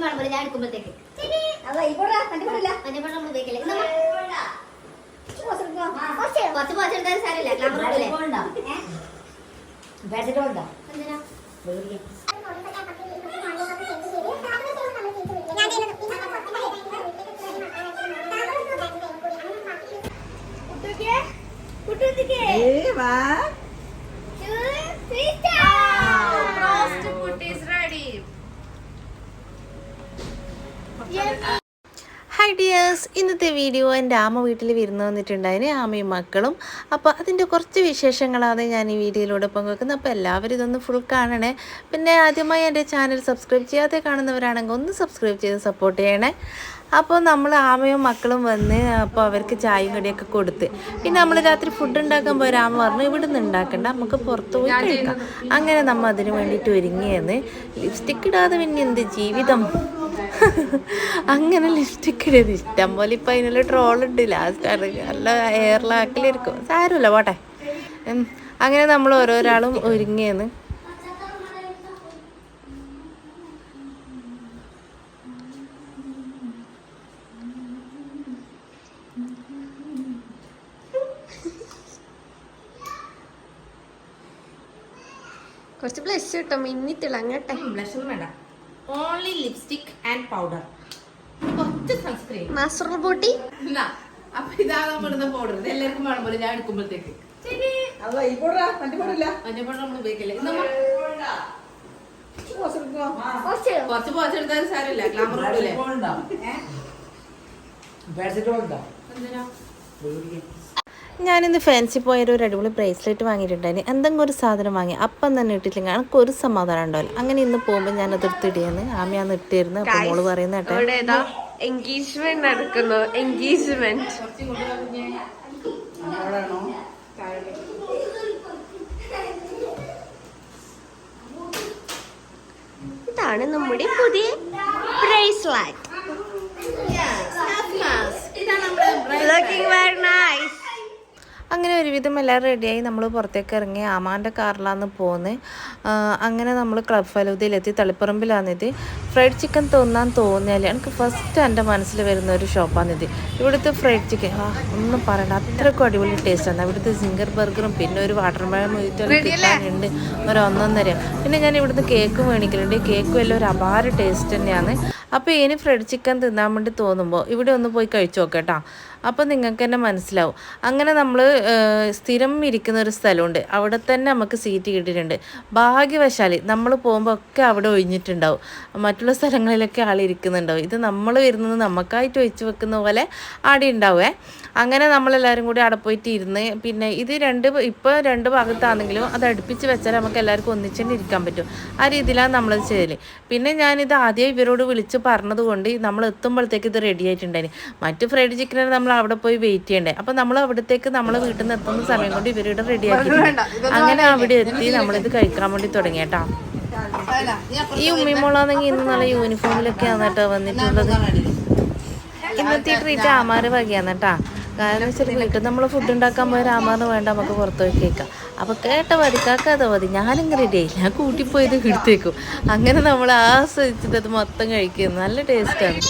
വേണം പോലെ ഞാൻ എടുക്കുമ്പോഴത്തേക്ക്. അതാ ഇവിടെ. കണ്ടിട്ടില്ല മഞ്ഞപ്പഴം നമ്മൾ ഉപയോഗിക്കില്ല ഇത് നമ്മ- കുറച്ച് കുറച്ച് പോച്ചെടുത്താലും സാരമില്ല ഗ്ലാമർ ഇടൂലേ ബാറ്റിട്ടുണ്ടോ എന്തിനാ ഏ വാ ഹായ് ഡിയേഴ്സ് ഇന്നത്തെ വീഡിയോ എന്റെ ആമ വീട്ടിൽ വിരുന്ന് വന്നിട്ടുണ്ടായിന് ആമയും മക്കളും. അപ്പോൾ അതിന്റെ കുറച്ച് വിശേഷങ്ങളാണ് ഞാൻ ഈ വീഡിയോയിലൂടെ പങ്കുവെക്കുന്നത് അപ്പോൾ എല്ലാവരും ഇതൊന്ന് ഫുൾ കാണണേ. പിന്നെ ആദ്യമായി എന്റെ ചാനൽ സബ്സ്ക്രൈബ് ചെയ്യാതെ കാണുന്നവരാണെങ്കിൽ ഒന്ന് സബ്സ്ക്രൈബ് ചെയ്ത് സപ്പോർട്ട് ചെയ്യണേ. അപ്പോൾ നമ്മൾ ആമയും മക്കളും വന്ന് അപ്പോൾ അവർക്ക് ചായയും കടിയൊക്കെ കൊടുത്ത്. പിന്നെ നമ്മൾ രാത്രി ഫുഡ് ഉണ്ടാക്കാൻ പോയ രാമ പറഞ്ഞു ഇവിടെ നിന്ന് ഉണ്ടാക്കണ്ട നമുക്ക് പുറത്ത് പോയി കഴിക്കാം. അങ്ങനെ നമ്മൾ അതിന് വേണ്ടിയിട്ട് ഒരുങ്ങിയെന്ന്. ലിപ്സ്റ്റിക് ഇടാതെ പിന്നെ എന്ത് ജീവിതം? അങ്ങനെ ലിപ്സ്റ്റിക് ഇടത് ഇഷ്ടം പോലെ ഇപ്പം അതിനുള്ള ട്രോളുണ്ട് ലാസ്റ്റ് നല്ല എയർലാക്കിലിരിക്കും സാരമില്ല പോട്ടെ. അങ്ങനെ നമ്മൾ ഓരോരാളും ഒരുങ്ങിയെന്ന്. കുറച്ച് ബ്ലഷ് കിട്ടോ മിന്നി തിളങ്ങട്ടെ. ബ്ലഷർ വേണ്ട. ഓൺലി ലിപ്സ്റ്റിക് ആൻഡ് പൗഡർ കുറച്ച് സൺസ്ക്രീൻ നാസുറൽ ബോട്ടി അപ്പൊ ഇതാണ് നമ്മളിടുന്ന പൗഡർ ഇത് എല്ലാവർക്കും വേണം പോലെ ഞാൻ എടുക്കുമ്പോഴത്തേക്ക്. നമ്മൾ കുറച്ച് പോച്ചെടുത്താലും സാരമില്ല. ഗ്ലാമർ ബാറ്റിട്ടുണ്ടോ എന്തിനാ? ഞാനിന്ന് ഫാൻസി പോയൊരു ഒരു അടിപൊളി ബ്രേസ്ലെറ്റ് വാങ്ങിയിട്ടുണ്ടായിരുന്നു എന്തെങ്കിലും ഒരു സാധനം വാങ്ങി. അപ്പം തന്നെ ഇട്ടിട്ടില്ലെങ്കിൽ എനിക്ക് ഒരു സമാധാനം ഉണ്ടാവില്ല. അങ്ങനെ ഇന്ന് പോകുമ്പോൾ ഞാൻ അത് എടുത്തിടിയെന്ന് ആമയാന്ന് ഇട്ടിരുന്നു. അപ്പം മോൾ പറയുന്ന കേട്ടെ. എൻഗേജ്മെന്റ് നടക്കുന്നു. എൻഗേജ്മെന്റ് ഇതാണ് നമ്മുടെ പുതിയ ബ്രേസ്ലെറ്റ് Looking very നൈസ് അങ്ങനെ ഒരുവിധം എല്ലാം റെഡിയായി നമ്മൾ പുറത്തേക്ക് ഇറങ്ങി ആമാന്റെ കാറിലാണ് പോകുന്നത് അങ്ങനെ നമ്മൾ ക്ലബ് ഫലൂദയിലെത്തി. തളിപ്പറമ്പിലാണിത് ഫ്രൈഡ് ചിക്കൻ തോന്നാൻ തോന്നിയാൽ എനിക്ക് ഫസ്റ്റ് എന്റെ മനസ്സിൽ വരുന്ന ഒരു ഷോപ്പാണിത് ഇവിടുത്തെ ഫ്രൈഡ് ചിക്കൻ ഒന്നും പറയണ്ട. അത്രയ്ക്കും അടിപൊളി ടേസ്റ്റാണ് ഇവിടുത്തെ സിംഗർ ബർഗറും പിന്നെ ഒരു വാട്ടർ മഴ കിട്ടാനുണ്ട്. ഒരു ഒന്നൊന്നര. പിന്നെ ഞാൻ ഇവിടുന്ന് കേക്ക് മേടിക്കലുണ്ട്. കേക്കും എല്ലാം ഒരു അപാര ടേസ്റ്റ് തന്നെയാണ്. അപ്പോൾ ഇനി ഫ്രൈഡ് ചിക്കൻ തിന്നാൻ വേണ്ടി തോന്നുമ്പോൾ ഇവിടെ ഒന്ന് പോയി കഴിച്ചു നോക്കട്ടോ അപ്പോൾ നിങ്ങൾക്ക് തന്നെ മനസ്സിലാവും. അങ്ങനെ നമ്മൾ സ്ഥിരം ഇരിക്കുന്ന ഒരു സ്ഥലമുണ്ട്. അവിടെ തന്നെ നമുക്ക് സീറ്റ് കിട്ടിയിട്ടുണ്ട്. ഭാഗ്യവശാൽ നമ്മൾ പോകുമ്പോൾ ഒക്കെ അവിടെ ഒഴിഞ്ഞിട്ടുണ്ടാവും. മറ്റുള്ള സ്ഥലങ്ങളിലൊക്കെ ആളിരിക്കുന്നുണ്ടാവും ഇത് നമ്മൾ വരുന്നത് നമുക്കായിട്ട് ഒഴിച്ചു വെക്കുന്ന പോലെ ആടെ ഉണ്ടാവേ അങ്ങനെ നമ്മളെല്ലാവരും കൂടി അവിടെ പോയിട്ട് ഇരുന്ന് പിന്നെ ഇത് രണ്ട് ഇപ്പോൾ രണ്ട് ഭാഗത്താണെങ്കിലും അത് അടുപ്പിച്ച് വെച്ചാൽ നമുക്ക് എല്ലാവർക്കും ഒന്നിച്ചുതന്നെ ഇരിക്കാൻ പറ്റും. ആ രീതിയിലാണ് നമ്മളത് ചെയ്തത് പിന്നെ ഞാനിത് ആദ്യം ഇവരോട് വിളിച്ച് പറഞ്ഞത് കൊണ്ട് നമ്മൾ എത്തുമ്പോഴത്തേക്ക് ഇത് റെഡി ആയിട്ടുണ്ടായിരുന്നു മറ്റ് ഫ്രൈഡ് ചിക്കനാണ് നമ്മൾ അവിടെ പോയി വെയിറ്റ് ചെയ്യണ്ടേ? അപ്പോൾ നമ്മൾ അവിടത്തേക്ക് നമ്മൾ വീട്ടിൽ നിന്ന് എത്തുന്ന സമയം കൊണ്ട് ഇവരുടെ റെഡി ആക്കി അങ്ങനെ അവിടെ എത്തി നമ്മളിത് കഴിക്കാൻ വേണ്ടി തുടങ്ങി കേട്ടോ. ഈ ഉമ്മിമോളാണെങ്കിൽ ഇന്ന് നല്ല യൂണിഫോമിലൊക്കെയാണ് കേട്ടോ വന്നിട്ടുള്ളത്. ഇന്നത്തെ ട്രീറ്റ് ആമാര് വകയാണ് കേട്ടാ. കാരണം വെച്ചാൽ വീട്ടിൽ നമ്മൾ ഫുഡ് ഉണ്ടാക്കാൻ പോയ ആമാറിന് വേണ്ട നമുക്ക് പുറത്ത് പോയി കേൾക്കാം അപ്പോൾ കേട്ട വരിക്കാക്കാതെ കാക്കാതെ മതി. ഞാനിങ്ങനെ റെഡി ആയി. ഞാൻ കൂട്ടിപ്പോയത് എടുത്തേക്കും അങ്ങനെ നമ്മൾ ആസ്വദിച്ചിട്ട് അത് മൊത്തം കഴിക്കുന്നു. നല്ല ടേസ്റ്റാണ്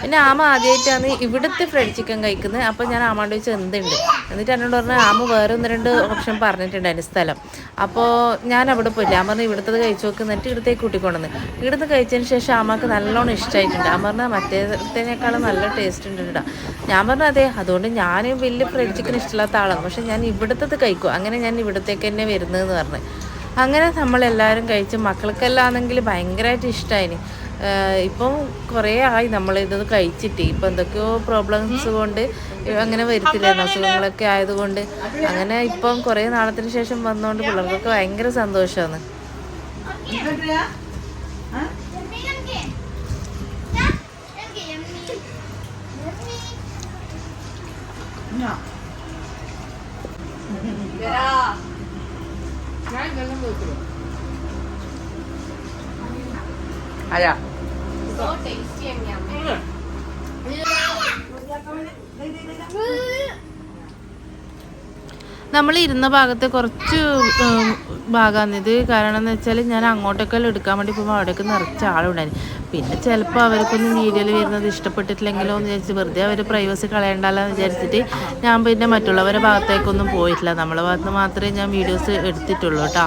പിന്നെ ആമ ആദ്യമായിട്ടാണ് ഇവിടുത്തെ ഫ്രൈഡ് ചിക്കൻ കഴിക്കുന്നത്. അപ്പോൾ ഞാൻ ആമാണ്ട് ചോദിച്ചത് എന്തുണ്ട്? എന്നിട്ട് എന്നോട് പറഞ്ഞാൽ ആമ വേറെ ഒന്ന് രണ്ട് ഓപ്ഷൻ പറഞ്ഞിട്ടുണ്ടായിരുന്നു സ്ഥലം. അപ്പോൾ ഞാൻ അവിടെ പോയില്ല. ആമ പറഞ്ഞു ഇവിടുത്തത് കഴിച്ചു നോക്ക്. എന്നിട്ട് ഇവിടത്തേക്ക് കൂട്ടിക്കൊണ്ടുവന്ന്. ഇവിടുന്ന് കഴിച്ചതിന് ശേഷം ആമക്ക് നല്ലോണം ഇഷ്ടമായിട്ടുണ്ട് ആമ പറഞ്ഞാൽ മറ്റേതിനേക്കാളും നല്ല ടേസ്റ്റ് ഉണ്ട് കേട്ടോ ഞാൻ പറഞ്ഞു അതെ അതുകൊണ്ട് ഞാനും വലിയ ഫ്രൈഡ് ചിക്കൻ ഇഷ്ടമില്ലാത്ത ആളാണ് പക്ഷെ ഞാൻ ഇവിടുത്തത് കഴിക്കും. അങ്ങനെ ഞാൻ ഇവിടത്തേക്ക് തന്നെ വരുന്നതെന്ന് പറഞ്ഞു. അങ്ങനെ നമ്മളെല്ലാവരും കഴിച്ച് മക്കൾക്കെല്ലാം ആണെങ്കിൽ ഭയങ്കരമായിട്ട് ഇഷ്ടമായിന് ഇപ്പം കുറേ ആയി നമ്മളിത് കഴിച്ചിട്ട്. ഇപ്പം എന്തൊക്കെയോ പ്രോബ്ലംസ് കൊണ്ട് അങ്ങനെ വരുത്തില്ല അസുഖങ്ങളൊക്കെ ആയതുകൊണ്ട് അങ്ങനെ ഇപ്പം കുറേ നാളത്തിന് ശേഷം വന്നുകൊണ്ട് പിള്ളേർക്കൊക്കെ ഭയങ്കര സന്തോഷമാണ് അല്ല നമ്മൾ ഇരുന്ന ഭാഗത്തെ കുറച്ച് ഭാഗമാണിത് കാരണം എന്ന് വെച്ചാൽ ഞാൻ അങ്ങോട്ടൊക്കെ എടുക്കാൻ വേണ്ടി പോകുമ്പോൾ അവിടേക്ക് നിറച്ച ആളുണ്ടായിരുന്നു പിന്നെ ചിലപ്പോൾ അവർക്കൊന്നും വീഡിയോയിൽ വരുന്നത് ഇഷ്ടപ്പെട്ടിട്ടില്ലെങ്കിലോ എന്ന് വിചാരിച്ച് വെറുതെ അവർ പ്രൈവസി കളയണ്ടല്ലോ എന്ന് വിചാരിച്ചിട്ട് ഞാൻ പിന്നെ മറ്റുള്ളവരുടെ ഭാഗത്തേക്കൊന്നും പോയിട്ടില്ല. നമ്മളെ ഭാഗത്ത് മാത്രമേ ഞാൻ വീഡിയോസ് എടുത്തിട്ടുള്ളൂ കേട്ടോ.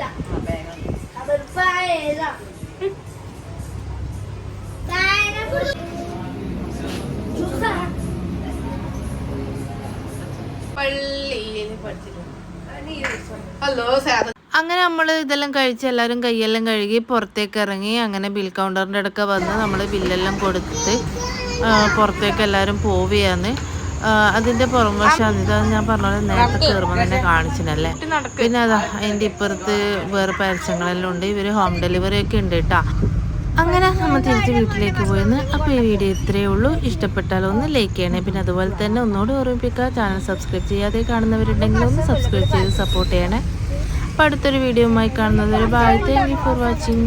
വാ പള്ളിയിൽ പഠിച്ചിട്ടുണ്ട് ഹലോ അങ്ങനെ നമ്മൾ ഇതെല്ലാം കഴിച്ച് എല്ലാവരും കൈയെല്ലാം കഴുകി പുറത്തേക്ക് ഇറങ്ങി അങ്ങനെ ബിൽ കൗണ്ടറിന്റെ അടുക്ക വന്ന് നമ്മൾ ബില്ലെല്ലാം കൊടുത്തിട്ട് പുറത്തേക്ക് എല്ലാവരും പോവുകയാണ്. അതിന്റെ പുറം വശമാണ് ഇത് ഞാൻ പറഞ്ഞ പോലെ നേരത്തെ കയറുമ്പോൾ തന്നെ കാണിച്ചിനല്ലേ? പിന്നെ അതാ അതിന്റെ ഇപ്പുറത്ത് വേറെ പരസ്യങ്ങളെല്ലാം ഉണ്ട്. ഇവർ ഹോം ഡെലിവറി ഒക്കെ ഉണ്ട് കേട്ടോ അങ്ങനെ നമ്മൾ തിരിച്ച് വീട്ടിലേക്ക് പോയെന്ന്. അപ്പോൾ ഈ വീഡിയോ ഇത്രയേ ഉള്ളൂ. ഇഷ്ടപ്പെട്ടാൽ ഒന്ന് ലൈക്ക് ചെയ്യണേ. പിന്നെ അതുപോലെ തന്നെ ഒന്നുകൂടി ഓർമ്മിപ്പിക്കുക. ചാനൽ സബ്സ്ക്രൈബ് ചെയ്യാതെ കാണുന്നവരുണ്ടെങ്കിൽ ഒന്ന് സബ്സ്ക്രൈബ് ചെയ്ത് സപ്പോർട്ട് ചെയ്യണേ. അപ്പോൾ അടുത്തൊരു വീഡിയോയുമായി കാണുന്നത് ഒരു bye thank you for watching